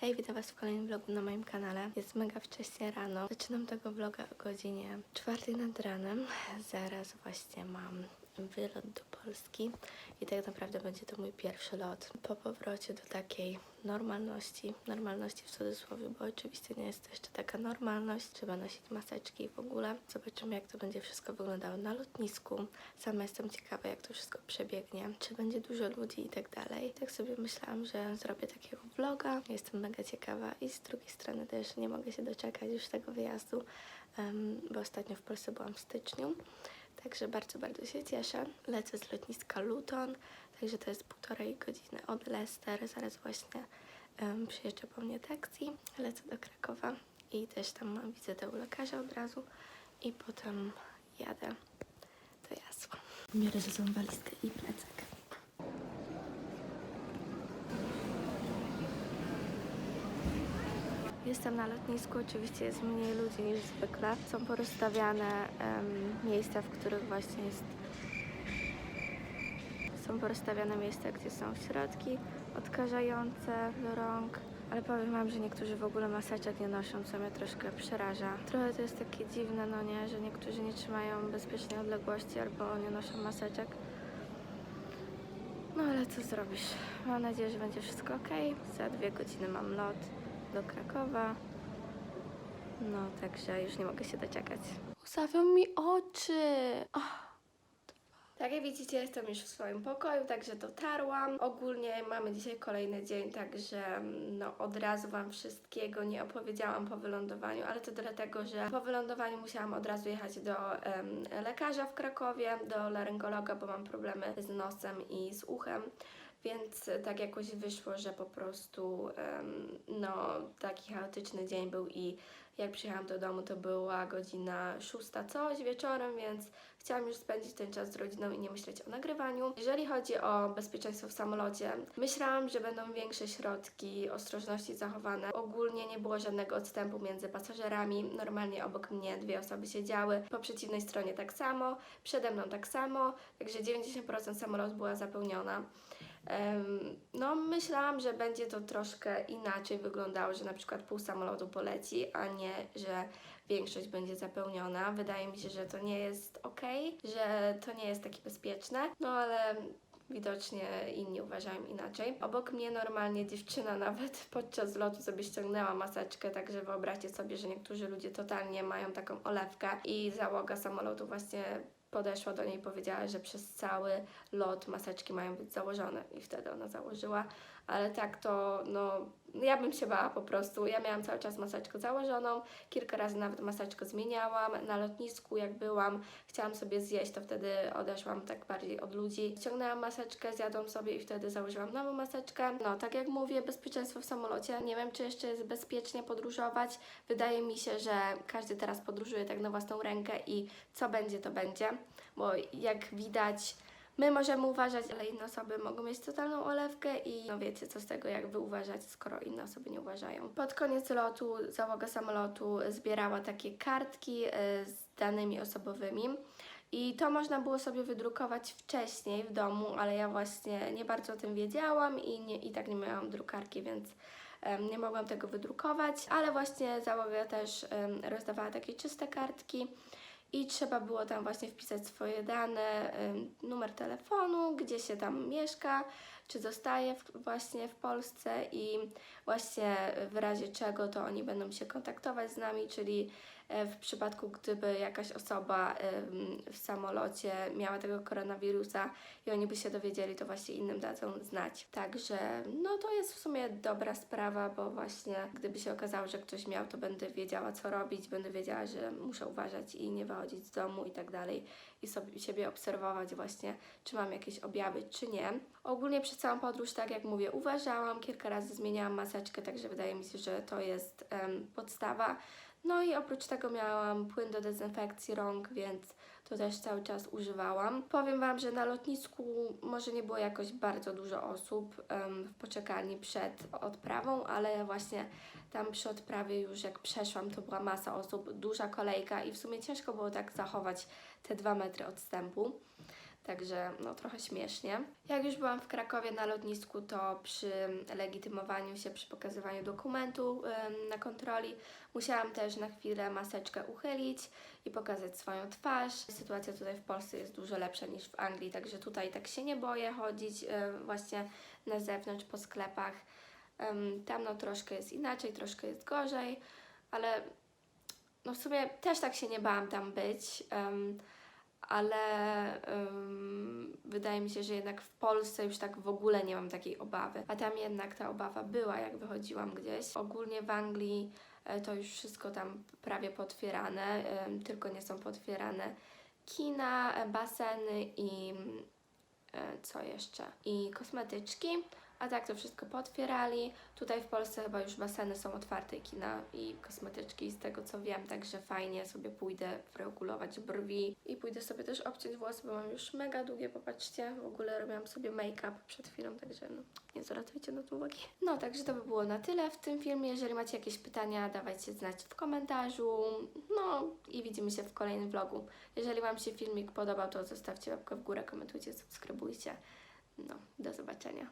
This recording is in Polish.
Hej, witam Was w kolejnym vlogu na moim kanale. Jest mega wcześnie rano. Zaczynam tego vloga o godzinie czwartej nad ranem. Zaraz właśnie mam wylot do Polski i tak naprawdę będzie to mój pierwszy lot po powrocie do takiej normalności. Normalności w cudzysłowie, bo oczywiście nie jest to jeszcze taka normalność. Trzeba nosić maseczki i w ogóle. Zobaczymy, jak to będzie wszystko wyglądało na lotnisku. Sama jestem ciekawa, jak to wszystko przebiegnie. Czy będzie dużo ludzi i tak dalej. Tak sobie myślałam, że zrobię takiego vloga. Jestem mega ciekawa i z drugiej strony też nie mogę się doczekać już tego wyjazdu, em, bo ostatnio w Polsce byłam w styczniu. Także bardzo, bardzo się cieszę. Lecę z lotniska Luton, także to jest półtorej godziny od Leicester. Zaraz właśnie um, przyjeżdża po mnie taksi. Lecę do Krakowa i też tam mam wizytę u lekarza od razu i potem jadę do Jasła. Biorę ze sobą walizkę i plecak. Jestem na lotnisku, oczywiście jest mniej ludzi niż zwykle. Są porozstawiane em, miejsca, w których właśnie jest. Są porozstawiane miejsca, gdzie są środki odkażające do rąk. Ale powiem Wam, że niektórzy w ogóle maseczek nie noszą, co mnie troszkę przeraża. Trochę to jest takie dziwne, no nie, że niektórzy nie trzymają bezpiecznej odległości albo nie noszą maseczek. No ale co zrobisz? Mam nadzieję, że będzie wszystko ok. Za dwie godziny mam lot do Krakowa. No, także już nie mogę się doczekać. Łzawią mi oczy! Oh. Tak jak widzicie, jestem już w swoim pokoju, także dotarłam. Ogólnie mamy dzisiaj kolejny dzień, także no, od razu Wam wszystkiego nie opowiedziałam po wylądowaniu, ale to dlatego, że po wylądowaniu musiałam od razu jechać do em, lekarza w Krakowie, do laryngologa, bo mam problemy z nosem i z uchem. Więc tak jakoś wyszło, że po prostu no, taki chaotyczny dzień był i jak przyjechałam do domu, to była godzina szósta coś wieczorem, więc chciałam już spędzić ten czas z rodziną i nie myśleć o nagrywaniu. Jeżeli chodzi o bezpieczeństwo w samolocie, myślałam, że będą większe środki ostrożności zachowane. Ogólnie nie było żadnego odstępu między pasażerami. Normalnie obok mnie dwie osoby siedziały, po przeciwnej stronie tak samo, przede mną tak samo, także 90% samolotu była zapełniona. No, myślałam, że będzie to troszkę inaczej wyglądało, że na przykład pół samolotu poleci, a nie, że większość będzie zapełniona. Wydaje mi się, że to nie jest ok, że to nie jest takie bezpieczne, no ale widocznie inni uważają inaczej. Obok mnie normalnie dziewczyna nawet podczas lotu sobie ściągnęła maseczkę, także wyobraźcie sobie, że niektórzy ludzie totalnie mają taką olewkę i załoga samolotu właśnie podeszła do niej i powiedziała, że przez cały lot maseczki mają być założone. I wtedy ona założyła, ale tak to no ja bym się bała po prostu. Ja miałam cały czas maseczkę założoną, kilka razy nawet maseczkę zmieniałam. Na lotnisku jak byłam, chciałam sobie zjeść, to wtedy odeszłam tak bardziej od ludzi. Ściągnęłam maseczkę, zjadłam sobie i wtedy założyłam nową maseczkę. No, tak jak mówię, bezpieczeństwo w samolocie. Nie wiem, czy jeszcze jest bezpiecznie podróżować. Wydaje mi się, że każdy teraz podróżuje tak na własną rękę i co będzie, to będzie. Bo jak widać, My możemy uważać, ale inne osoby mogą mieć totalną olewkę i no wiecie, co z tego, jak wy uważacie, skoro inne osoby nie uważają. Pod koniec lotu załoga samolotu zbierała takie kartki e, z danymi osobowymi. I to można było sobie wydrukować wcześniej w domu, ale ja właśnie nie bardzo o tym wiedziałam i, nie, i tak nie miałam drukarki, więc em, nie mogłam tego wydrukować. Ale właśnie załoga też em, rozdawała takie czyste kartki i trzeba było tam właśnie wpisać swoje dane, numer telefonu, gdzie się tam mieszka, czy zostaje właśnie w Polsce i właśnie w razie czego to oni będą się kontaktować z nami, czyli w przypadku gdyby jakaś osoba w samolocie miała tego koronawirusa i oni by się dowiedzieli, to właśnie innym dadzą znać. Także no to jest w sumie dobra sprawa, bo właśnie gdyby się okazało, że ktoś miał, to będę wiedziała co robić, będę wiedziała, że muszę uważać i nie wychodzić z domu i tak dalej i sobie siebie obserwować właśnie, czy mam jakieś objawy, czy nie. Ogólnie przez całą podróż, tak jak mówię, uważałam, kilka razy zmieniałam maseczkę, także wydaje mi się, że to jest em, podstawa. No i oprócz tego miałam płyn do dezynfekcji rąk, więc to też cały czas używałam. Powiem Wam, że na lotnisku może nie było jakoś bardzo dużo osób w poczekalni przed odprawą, ale właśnie tam przy odprawie już jak przeszłam, to była masa osób, duża kolejka i w sumie ciężko było tak zachować te dwa metry odstępu. Także no trochę śmiesznie. Jak już byłam w Krakowie na lotnisku, to przy legitymowaniu się, przy pokazywaniu dokumentu na kontroli, musiałam też na chwilę maseczkę uchylić i pokazać swoją twarz. Sytuacja tutaj w Polsce jest dużo lepsza niż w Anglii, także tutaj tak się nie boję chodzić em, właśnie na zewnątrz po sklepach. Tam no troszkę jest inaczej, troszkę jest gorzej, ale no w sumie też tak się nie bałam tam być, ale em, wydaje mi się, że jednak w Polsce już tak w ogóle nie mam takiej obawy, a tam jednak ta obawa była, jak wychodziłam gdzieś. Ogólnie w Anglii e, to już wszystko tam prawie potwierane, em, tylko nie są potwierane kina, e, baseny i e, co jeszcze? I kosmetyczki. A tak to wszystko potwierali. Tutaj w Polsce chyba już baseny są otwarte i kina i kosmetyczki z tego co wiem, także fajnie sobie pójdę regulować brwi i pójdę sobie też obciąć włosy, bo mam już mega długie, popatrzcie. W ogóle robiłam sobie make-up przed chwilą, także no, nie zwracajcie na to uwagi. No, także to by było na tyle w tym filmie. Jeżeli macie jakieś pytania, dawajcie znać w komentarzu. No i widzimy się w kolejnym vlogu. Jeżeli Wam się filmik podobał, to zostawcie łapkę w górę, komentujcie, subskrybujcie. No, do zobaczenia.